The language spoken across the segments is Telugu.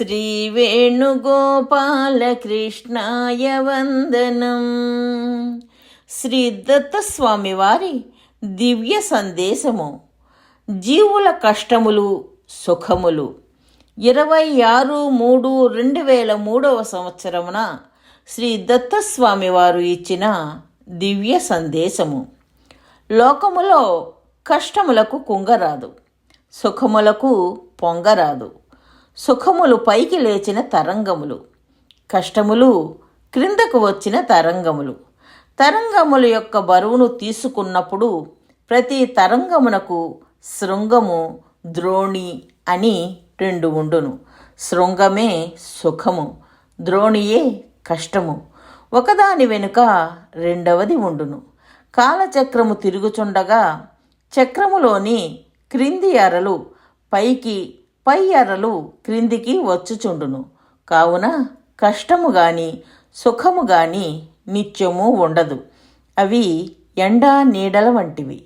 శ్రీవేణుగోపాలకృష్ణాయ వందనం. శ్రీ దత్తస్వామి వారి దివ్య సందేశము. జీవుల కష్టములు సుఖములు. ఇరవై ఆరు మూడు రెండు వేల మూడవ సంవత్సరమున శ్రీ దత్తస్వామి వారు ఇచ్చిన దివ్య సందేశము. లోకములో కష్టములకు కుంగరాదు సుఖములకు పొంగరాదు. సుఖములు పైకి లేచిన తరంగములు కష్టములు క్రిందకు వచ్చిన తరంగములు. తరంగముల యొక్క బరువును తీసుకున్నప్పుడు ప్రతి తరంగమునకు శృంగము ద్రోణి అని రెండు ఉండును. శృంగమే సుఖము ద్రోణియే కష్టము. ఒకదాని వెనుక రెండవది ఉండును. కాలచక్రము తిరుగుచుండగా చక్రములోని క్రింది అరలు పైకి పై అరలు క్రిందికి వచ్చుచుండును. కావున కష్టము గాని సుఖము గాని నిత్యము ఉండదు. అవి ఎండ నీడల వంటివి.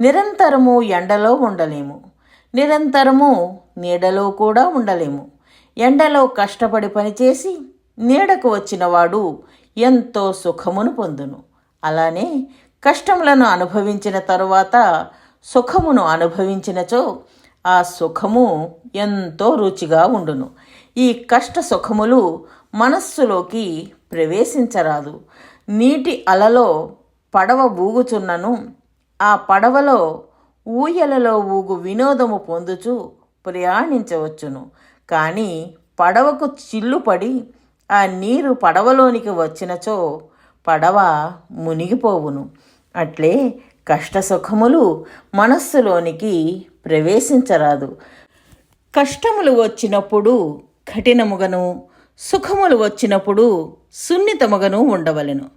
నిరంతరము ఎండలో ఉండలేము. నిరంతరము నీడలో కూడా ఉండలేము. ఎండలో కష్టపడి పనిచేసి నీడకు వచ్చినవాడు ఎంతో సుఖమును పొందును. అలానే కష్టములను అనుభవించిన తరువాత సుఖమును అనుభవించినచో ఆ సుఖము ఎంతో రుచిగా ఉండును. ఈ కష్ట సుఖములు మనస్సులోకి ప్రవేశించరాదు. నీటి అలలో పడవ ఊగుచున్నను. ఆ పడవలో ఊయలలో ఊగు వినోదము పొందుచు ప్రయాణించవచ్చును. కానీ పడవకు చిల్లుపడి ఆ నీరు పడవలోనికి వచ్చినచో పడవ మునిగిపోవును. అట్లే కష్ట సుఖములు మనస్సులోనికి ప్రవేశించరాదు. కష్టములు వచ్చినప్పుడు కఠినముగను సుఖములు వచ్చినప్పుడు సున్నితముగను ఉండవలెను.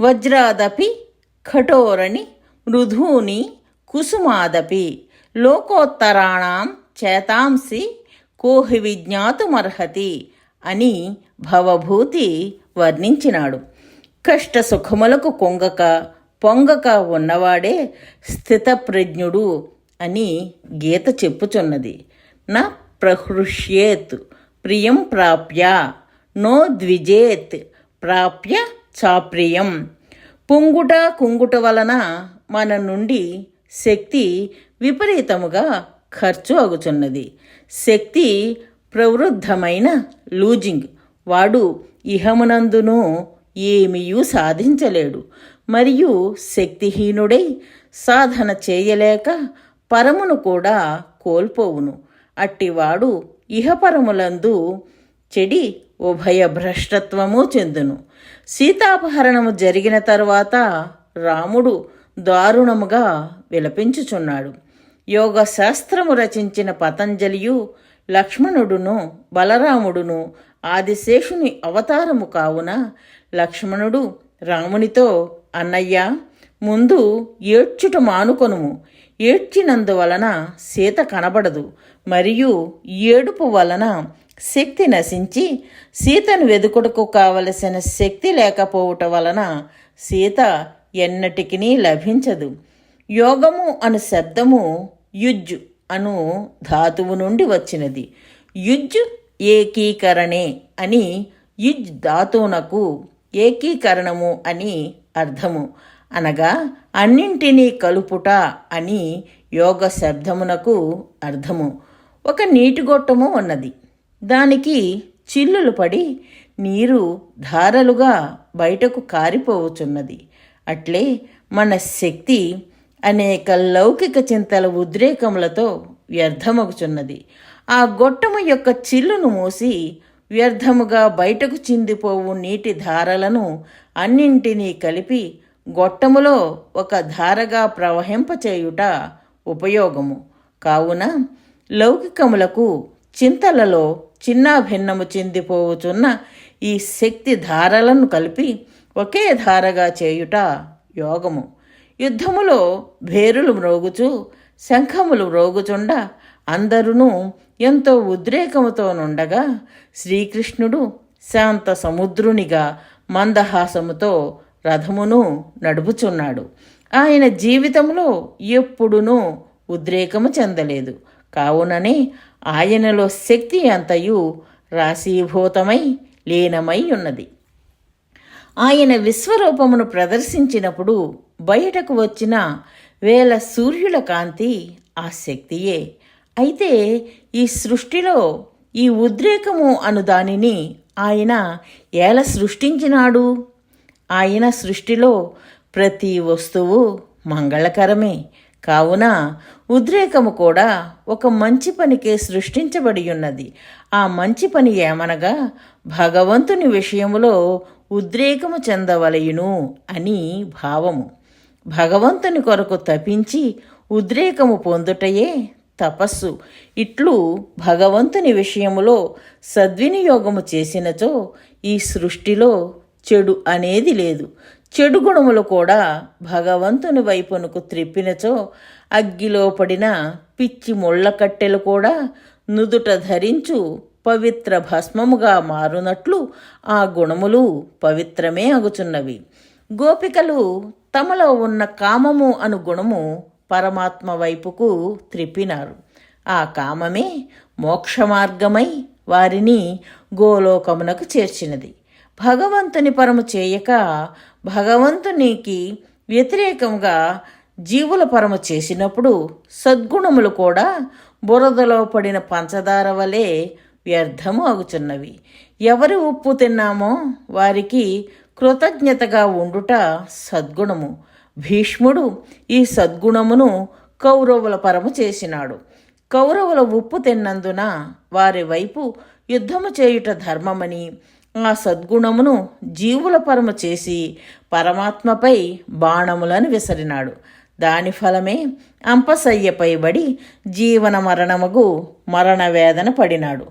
వజ్రాదపి కఠోరణి మృధూని కుసుమాదపి లోకోత్తరాణం చేతాంసి కోహి విజ్ఞాతుమర్హతి అని భవభూతి వర్ణించినాడు. కష్ట సుఖములకు కొంగక పొంగక ఉన్నవాడే స్థితప్రజ్ఞుడు అని గీత చెప్పుచున్నది. నా ప్రహృష్యేత్ ప్రియం ప్రాప్య నో ద్విజేత్ ప్రాప్య చాప్రియం. పొంగుట కుంగుట వలన మన నుండి శక్తి విపరీతముగా ఖర్చు అగుచున్నది శక్తి ప్రవృద్ధమైన లూజింగ్. వాడు ఇహమునందును ఏమీయూ సాధించలేడు. మరియు శక్తిహీనుడై సాధన చేయలేక పరమును కూడా కోల్పోవును. అట్టివాడు ఇహపరములందు చెడి ఉభయ భ్రష్టత్వము చెందును. సీతాపహరణము జరిగిన తరువాత రాముడు దారుణముగా విలపించుచున్నాడు. యోగ శాస్త్రము రచించిన పతంజలియు లక్ష్మణుడును బలరాముడును ఆదిశేషుని అవతారము కావున లక్ష్మణుడు రామునితో అన్నయ్య ముందు ఏడ్చుట మానుకొనుము. ఏడ్చినందువలన సీత కనబడదు. మరియు ఏడుపు వలన శక్తి నశించి సీతను వెదుకుటకు కావలసిన శక్తి లేకపోవట వలన సీత ఎన్నటికి లభించదు. యోగము అను శబ్దము యుజ్ అను ధాతువు నుండి వచ్చినది. యుజ్ ఏకీకరణే అని యుజ్ ధాతువునకు ఏకీకరణము అని అర్థము. అనగా అన్నింటినీ కలుపుట అని యోగ శబ్దమునకు అర్థము. ఒక నీటిగొట్టము ఉన్నది. దానికి చిల్లులు పడి నీరు ధారలుగా బయటకు కారిపోవచున్నది అట్లే మన శక్తి అనేక లౌకిక చింతల ఉద్రేకములతో వ్యర్థమగుచున్నది. ఆ గొట్టము యొక్క చిల్లును మూసి వ్యర్థముగా బయటకు చిందిపోవు నీటి ధారలను అన్నింటినీ కలిపి గొట్టములో ఒక ధారగా ప్రవహింపచేయుట ఉపయోగము. కావున లౌకికములకు చింతలలో చిన్న భిన్నము చెందిపోవుచున్న ఈ శక్తి ధారలను కలిపి ఒకే ధారగా చేయుట యోగము. యుద్ధములో భేరులు మ్రోగుచు శంఖములు మ్రోగుచుండ అందరును ఎంతో ఉద్రేకముతో నుండగా శ్రీకృష్ణుడు శాంత సముద్రునిగా మందహాసముతో రథమును నడుపుచున్నాడు. ఆయన జీవితంలో ఎప్పుడునూ ఉద్రేకము చెందలేదు. కావుననే ఆయనలో శక్తి అంతయు రాశీభూతమై లీనమై ఉన్నది. ఆయన విశ్వరూపమును ప్రదర్శించినప్పుడు బయటకు వచ్చిన వేల సూర్యుల కాంతి ఆ శక్తియే. అయితే ఈ సృష్టిలో ఈ ఉద్రేకము అను దానిని ఆయన ఎలా సృష్టించినాడు? ఆయన సృష్టిలో ప్రతి వస్తువు మంగళకరమే. కావున ఉద్రేకము కూడా ఒక మంచి పనికే సృష్టించబడి ఉన్నది ఆ మంచి పని ఏమనగా భగవంతుని విషయములో ఉద్రేకము చెందవలయును అని భావము. భగవంతుని కొరకు తపించి ఉద్రేకము పొందుటయే తపస్సు. ఇట్లు భగవంతుని విషయములో సద్వినియోగము చేసినచో ఈ సృష్టిలో చెడు అనేది లేదు. చెడు గుణములు కూడా భగవంతుని వైపునకు త్రిప్పినచో అగ్గిలో పడిన పిచ్చి ముళ్ళ కట్టెలు కూడా నుదుట ధరించు పవిత్ర భస్మముగా మారునట్లు ఆ గుణములు పవిత్రమే అగుచున్నవి. గోపికలు తమలో ఉన్న కామము అను గుణము పరమాత్మ వైపుకు త్రిప్పినారు. ఆ కామమే మోక్ష మార్గమై వారిని గోలోకమునకు చేర్చినది. భగవంతుని పరము చేయక భగవంతునికి వ్యతిరేకంగా జీవుల పరము చేసినప్పుడు సద్గుణములు కూడా బురదలో పడిన పంచదార వలె వ్యర్థము అగుచున్నవి ఎవరి ఉప్పు తిన్నామో వారికి కృతజ్ఞతగా ఉండుట సద్గుణము. భీష్ముడు ఈ సద్గుణమును కౌరవుల పరము చేసినాడు. కౌరవుల ఉప్పు తిన్నందున వారి వైపు యుద్ధము చేయుట ధర్మమని ఆ సద్గుణమును జీవుల పరము చేసి పరమాత్మపై బాణములను విసరినాడు. దాని ఫలమే అంపసయ్యపై బడి జీవన మరణముగు మరణ వేదన పడినాడు.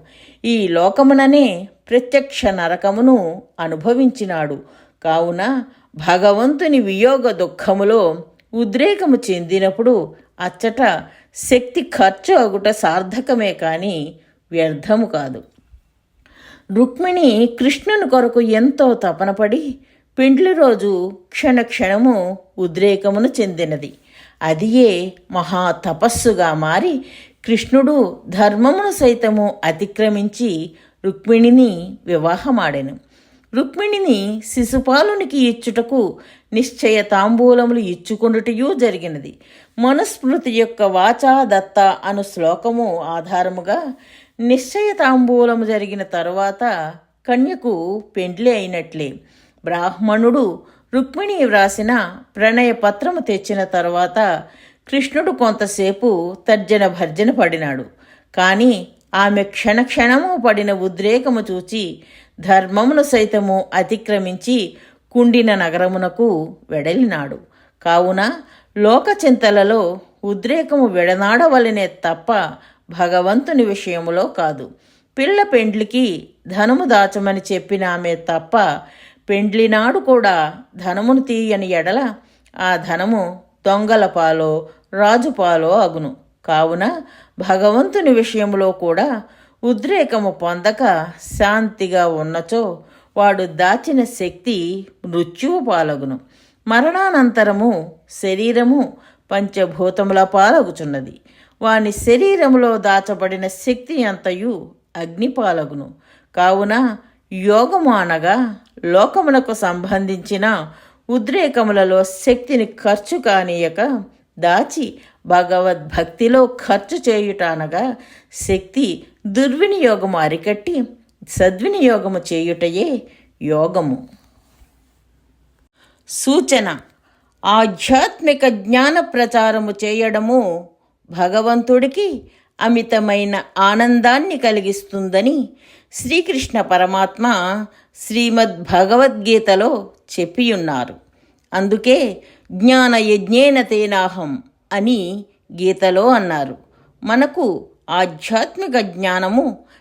ఈ లోకముననే ప్రత్యక్ష నరకమును అనుభవించినాడు. కావున భగవంతుని వియోగ దుఃఖములో ఉద్రేకము చెందినప్పుడు అచ్చట శక్తి ఖర్చు అగుట సార్థకమే కాని వ్యర్థము కాదు. రుక్మిణి కృష్ణుని కొరకు ఎంతో తపనపడి పెండ్లి రోజు క్షణ క్షణము ఉద్రేకమును చెందినది. అదియే మహా తపస్సుగా మారి కృష్ణుడు ధర్మమును సైతము అతిక్రమించి రుక్మిణిని వివాహమాడెను. రుక్మిణిని శిశుపాలునికి ఇచ్చుటకు నిశ్చయ తాంబూలములు ఇచ్చుకొనుటయూ జరిగినది. మనుస్మృతి యొక్క వాచా దత్త అను శ్లోకము ఆధారముగా నిశ్చయ తాంబూలము జరిగిన తరువాత కన్యకు పెండ్లి అయినట్లే. బ్రాహ్మణుడు రుక్మిణి వ్రాసిన ప్రణయ పత్రము తెచ్చిన తరువాత కృష్ణుడు కొంతసేపు తర్జన భర్జన పడినాడు. కానీ ఆమె క్షణక్షణము పడిన ఉద్రేకము చూచి ధర్మమును సైతము అతిక్రమించి కుండిన నగరమునకు వెడలినాడు. కావున లోకచింతలలో ఉద్రేకము విడనాడవలనే తప్ప భగవంతుని విషయములో కాదు. పిల్ల పెండ్లికి ధనము దాచమని చెప్పిన ఆమె తప్ప పెండ్లినాడు కూడా ధనమును తీయని ఎడల ఆ ధనము దొంగల పాలో రాజు పాలో అగును. కావున భగవంతుని విషయంలో కూడా ఉద్రేకము పొందక శాంతిగా ఉన్నచో వాడు దాచిన శక్తి మృత్యువు పాలగును. మరణానంతరము శరీరము పంచభూతముల పాలగుచున్నది. వాని శరీరములో దాచబడిన శక్తి అంతయు అగ్నిపాలగును కావున యోగము అనగా లోకమునకు సంబంధించిన ఉద్రేకములలో శక్తిని ఖర్చు కానీయక దాచి భగవద్భక్తిలో ఖర్చు చేయుట అనగా శక్తి దుర్వినియోగము అరికట్టి సద్వినియోగము చేయుటయే యోగము. సూచన ఆధ్యాత్మిక జ్ఞాన ప్రచారము చేయడము భగవంతుడికి అమితమైన ఆనందాన్ని కలిగిస్తుందని శ్రీకృష్ణ పరమాత్మ శ్రీమద్ భగవద్గీతలో చెప్పియున్నారు. అందుకే జ్ఞాన యజ్ఞేన తేనాహం అని గీతలో అన్నారు. మనకు ఆధ్యాత్మిక జ్ఞానము